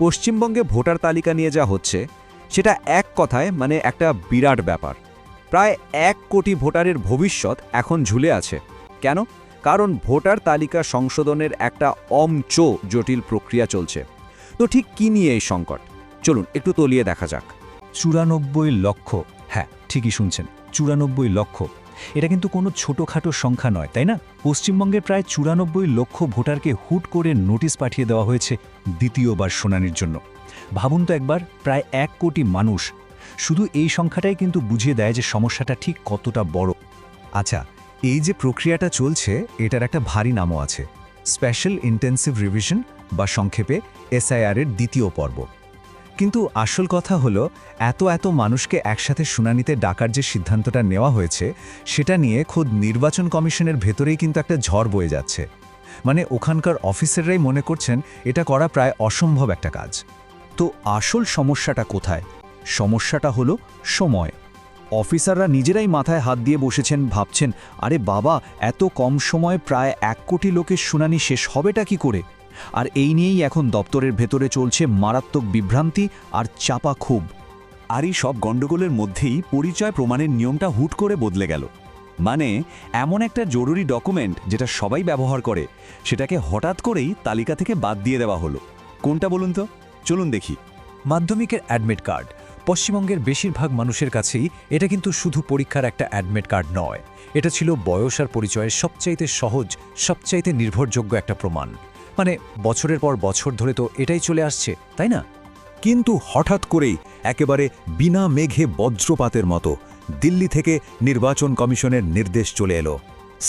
পশ্চিমবঙ্গে ভোটার তালিকা নিয়ে যা হচ্ছে, সেটা এক কথায় মানে একটা বিরাট ব্যাপার। প্রায় এক কোটি ভোটারের ভবিষ্যৎ এখন ঝুলে আছে। কেন? কারণ ভোটার তালিকা সংশোধনের একটা অমচ জটিল প্রক্রিয়া চলছে। তো ঠিক কী নিয়ে এই সংকট? চলুন, একটু তলিয়ে দেখা যাক। চুরানব্বই লক্ষ হ্যাঁ ঠিকই শুনছেন। চুরানব্বই লক্ষ এটা কিন্তু কোনো ছোটোখাটো সংখ্যা নয়, তাই না? পশ্চিমবঙ্গে প্রায় চুরানব্বই লক্ষ ভোটারকে হুট করে নোটিশ পাঠিয়ে দেওয়া হয়েছে দ্বিতীয়বার শুনানির জন্য। ভাবুন তো একবার, প্রায় এক কোটি মানুষ। শুধু এই সংখ্যাটাই কিন্তু বুঝিয়ে দেয় যে সমস্যাটা ঠিক কতটা বড়। আচ্ছা এই যে প্রক্রিয়াটা চলছে, এটার একটা ভারী নামও আছে। স্পেশাল ইন্টেন্সিভ রিভিশন বা সংক্ষেপে এসআইআর এর দ্বিতীয় পর্ব। কিন্তু আসল কথা হলো, এত এত মানুষকে একসাথে শুনানিতে ডাকার যে সিদ্ধান্তটা নেওয়া হয়েছে, সেটা নিয়ে খোদ নির্বাচন কমিশনের ভেতরেই কিন্তু একটা ঝড় বয়ে যাচ্ছে। মানে ওখানকার অফিসাররাই মনে করছেন, এটা করা প্রায় অসম্ভব একটা কাজ। তো আসল সমস্যাটা কোথায়? সমস্যাটা হলো সময়। অফিসাররা নিজেরাই মাথায় হাত দিয়ে বসেছেন, ভাবছেন, আরে বাবা, এত কম সময়ে প্রায় এক কোটি লোকের শুনানি শেষ হবেটা কি করে? আর এই নিয়েই এখন দপ্তরের ভেতরে চলছে মারাত্মক বিভ্রান্তি আর চাপা ক্ষোভ আর এই সব গণ্ডগোলের মধ্যেই পরিচয় প্রমাণের নিয়মটা হুট করে বদলে গেল। মানে এমন একটা জরুরি ডকুমেন্ট যেটা সবাই ব্যবহার করে সেটাকে হঠাৎ করেই তালিকা থেকে বাদ দিয়ে দেওয়া হলো। কোনটা বলুন তো? চলুন দেখি। মাধ্যমিকের অ্যাডমিট কার্ড। পশ্চিমবঙ্গের বেশিরভাগ মানুষের কাছেই এটা কিন্তু শুধু পরীক্ষার একটা অ্যাডমিট কার্ড নয়। এটা ছিল বয়স আর পরিচয়ের সবচাইতে সহজ সবচাইতে নির্ভরযোগ্য একটা প্রমাণ। মানে বছরের পর বছর ধরে তো এটাই চলে আসছে, তাই না? কিন্তু হঠাৎ করেই একেবারে বিনা মেঘে বজ্রপাতের মতো দিল্লি থেকে নির্বাচন কমিশনের নির্দেশ চলে এলো।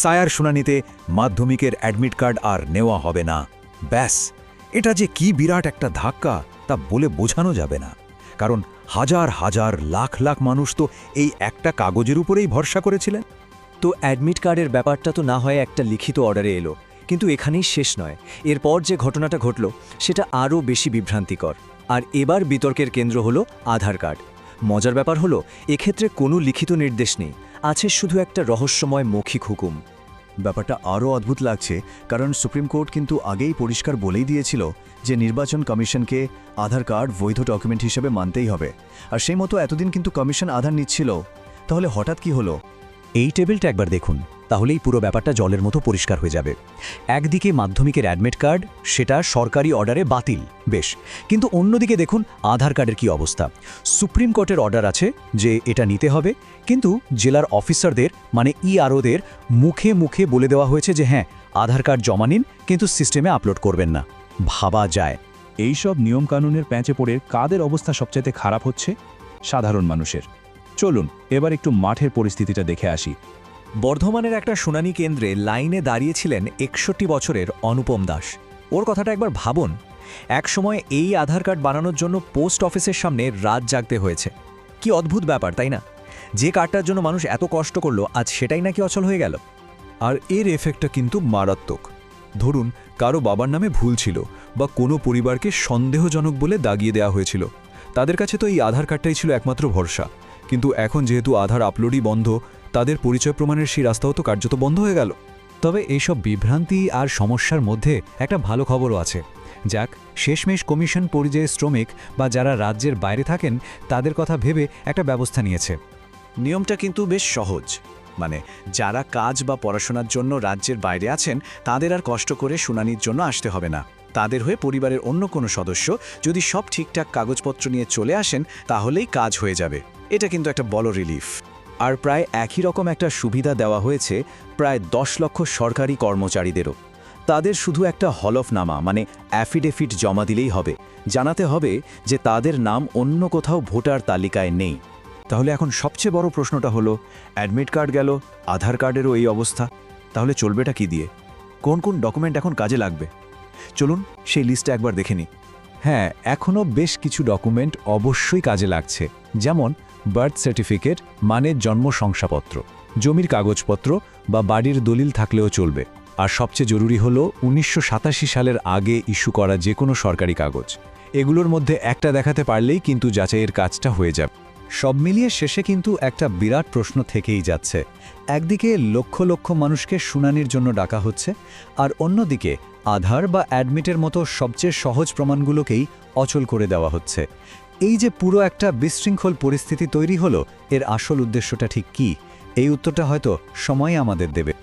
সায়ার শুনানিতে মাধ্যমিকের অ্যাডমিট কার্ড আর নেওয়া হবে না। ব্যাস, এটা যে কি বিরাট একটা ধাক্কা তা বলে বোঝানো যাবে না। কারণ হাজার হাজার লাখ লাখ মানুষ তো এই একটা কাগজের উপরেই ভরসা করেছিলেন। তো অ্যাডমিট কার্ডের ব্যাপারটা তো না হয় একটা লিখিত অর্ডারে এলো। কিন্তু এখানেই শেষ নয়। এরপর যে ঘটনাটা ঘটল সেটা আরও বেশি বিভ্রান্তিকর। আর এবার বিতর্কের কেন্দ্র হলো আধার কার্ড। মজার ব্যাপার হলো এক্ষেত্রে কোনো লিখিত নির্দেশ নেই। আছে শুধু একটা রহস্যময় মৌখিক হুকুম। ব্যাপারটা আরও অদ্ভুত লাগছে কারণ সুপ্রিম কোর্ট কিন্তু আগেই পরিষ্কার বলেই দিয়েছিল যে নির্বাচন কমিশনকে আধার কার্ড বৈধ ডকুমেন্ট হিসেবে মানতেই হবে। আর সেই মতো এতদিন কিন্তু কমিশন আধার নিচ্ছিল। তাহলে হঠাৎ কি হলো? এই টেবিলটা একবার দেখুন। তাহলেই পুরো ব্যাপারটা জলের মতো পরিষ্কার হয়ে যাবে। একদিকে মাধ্যমিকের অ্যাডমিট কার্ড, সেটা সরকারি অর্ডারে বাতিল, বেশ। কিন্তু অন্যদিকে দেখুন আধার কার্ডের কি অবস্থা। সুপ্রিম কোর্টের অর্ডার আছে যে এটা নিতে হবে, কিন্তু জেলার অফিসারদের মানে ইআরওদের, মুখে মুখে বলে দেওয়া হয়েছে যে হ্যাঁ আধার কার্ড জমা নিন, কিন্তু সিস্টেমে আপলোড করবেন না। ভাবা যায়। এই এইসব নিয়মকানুনের প্যাঁচে পড়ে কাদের অবস্থা সবচাইতে খারাপ হচ্ছে? সাধারণ মানুষের। চলুন, এবার একটু মাঠের পরিস্থিতিটা দেখে আসি। বর্ধমানের একটা শুনানি কেন্দ্রে লাইনে দাঁড়িয়েছিলেন একষট্টি বছরের অনুপম দাস। ওর কথাটা একবার ভাবুন এক সময় এই আধার কার্ড বানানোর জন্য পোস্ট অফিসের সামনে রাত জাগতে হয়েছে। কি অদ্ভুত ব্যাপার, তাই না? যে কার্ডটার জন্য মানুষ এত কষ্ট করল, আজ সেটাই নাকি অচল হয়ে গেল? আর এর এফেক্টটা কিন্তু মারাত্মক। ধরুন, কারও বাবার নামে ভুল ছিল বা কোনো পরিবারকে সন্দেহজনক বলে দাগিয়ে দেওয়া হয়েছিল। তাদের কাছে তো এই আধার কার্ডটাই ছিল একমাত্র ভরসা। কিন্তু এখন যেহেতু আধার আপলোডই বন্ধ তাদের পরিচয় প্রমাণের সেই রাস্তাও তো কার্যত বন্ধ হয়ে গেল। তবে এইসব বিভ্রান্তি আর সমস্যার মধ্যে একটা ভালো খবরও আছে। যাক, শেষমেশ কমিশন পরিযায়ী শ্রমিক বা যারা রাজ্যের বাইরে থাকেন, তাদের কথা ভেবে একটা ব্যবস্থা নিয়েছে। নিয়মটা কিন্তু বেশ সহজ। মানে যারা কাজ বা পড়াশোনার জন্য রাজ্যের বাইরে আছেন, তাদের আর কষ্ট করে শুনানির জন্য আসতে হবে না। তাদের হয়ে পরিবারের অন্য কোনো সদস্য যদি সব ঠিকঠাক কাগজপত্র নিয়ে চলে আসেন, তাহলেই কাজ হয়ে যাবে। এটা কিন্তু একটা বড় রিলিফ আর প্রায় একই রকম একটা সুবিধা দেওয়া হয়েছে প্রায় দশ লক্ষ সরকারি কর্মচারীদেরও। তাদের শুধু একটা হলফনামা মানে অ্যাফিডেভিট জমা দিলেই হবে। জানাতে হবে যে তাদের নাম অন্য কোথাও ভোটার তালিকায় নেই। তাহলে এখন সবচেয়ে বড় প্রশ্নটা হলো, অ্যাডমিট কার্ড গেল, আধার কার্ডেরও এই অবস্থা। তাহলে চলবেটা কি দিয়ে? কোন কোন ডকুমেন্ট এখন কাজে লাগবে? চলুন সেই লিস্টটা একবার দেখে নিই। হ্যাঁ এখনও বেশ কিছু ডকুমেন্ট অবশ্যই কাজে লাগছে। যেমন বার্থ সার্টিফিকেট মানে জন্ম শংসাপত্র, জমির কাগজপত্র বা বাড়ির দলিল থাকলেও চলবে। আর সবচেয়ে জরুরি হল উনিশশো সাতাশি সালের আগে ইস্যু করা যে কোনো সরকারি কাগজ। এগুলোর মধ্যে একটা দেখাতে পারলেই কিন্তু যাচাইয়ের কাজটা হয়ে যাবে। সব মিলিয়ে শেষে কিন্তু একটা বিরাট প্রশ্ন থেকেই যাচ্ছে। একদিকে লক্ষ লক্ষ মানুষকে শুনানির জন্য ডাকা হচ্ছে, আর অন্যদিকে আধার বা অ্যাডমিটের মতো সবচেয়ে সহজ প্রমাণগুলোকেই অচল করে দেওয়া হচ্ছে। এই যে পুরো একটা বিশৃঙ্খল পরিস্থিতি তৈরি হলো, এর আসল উদ্দেশ্যটা ঠিক কি? এই উত্তরটা হয়তো সময় আমাদের দেবে।